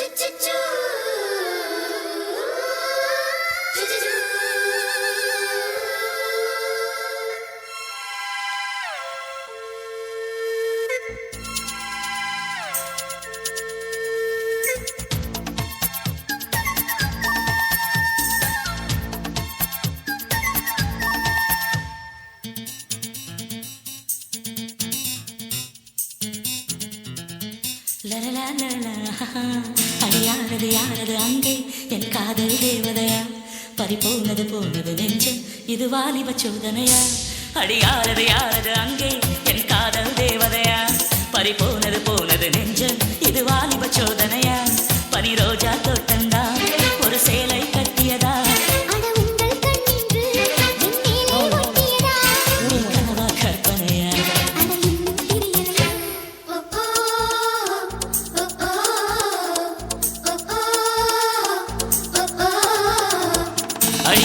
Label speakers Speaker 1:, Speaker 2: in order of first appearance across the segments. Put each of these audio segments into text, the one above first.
Speaker 1: Choo choo choo. அடியானது யானது அங்கே? என் காதல் தேவதையா? பறிபோனது போனது நெஞ்சு. இது வாலிப சோதனையா? அடியானது யானது அங்கே? என் காதல்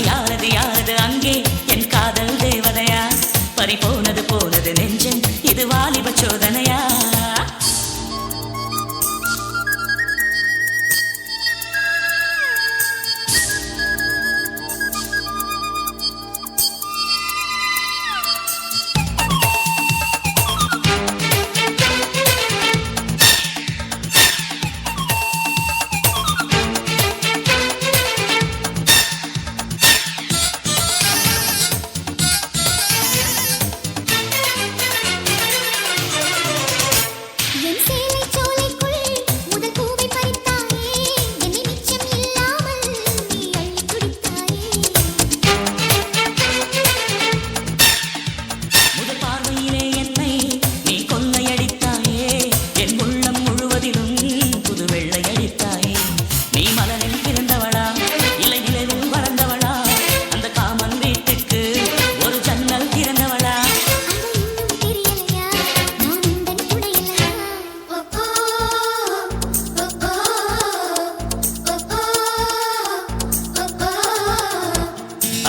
Speaker 1: யாரது யாரது அங்கே? என் காதல் தேவதையா? பறி போனது போனது நெஞ்சன் இது வாலிப சோதனையா?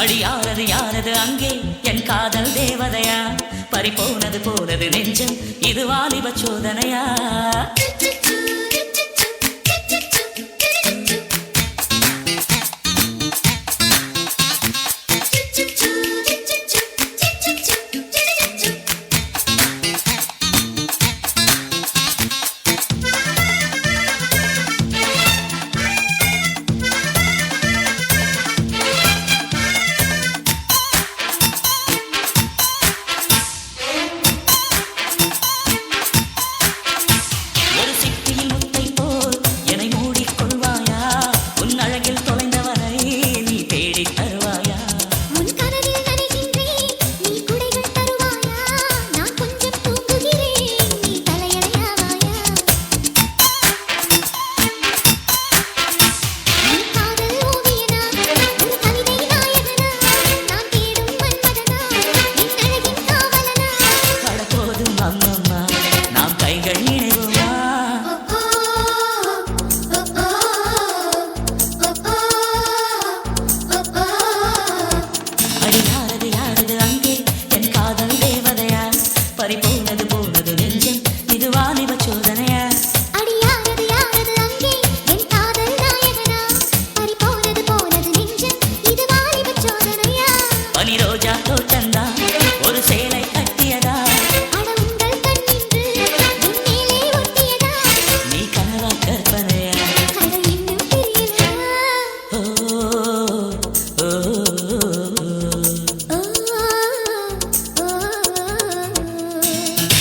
Speaker 2: அடி
Speaker 1: யாரது? யாரது அங்கே என் காதல் தேவதையா? பறிபோனது போனது நெஞ்சம் இது வாலிப சோதனையா?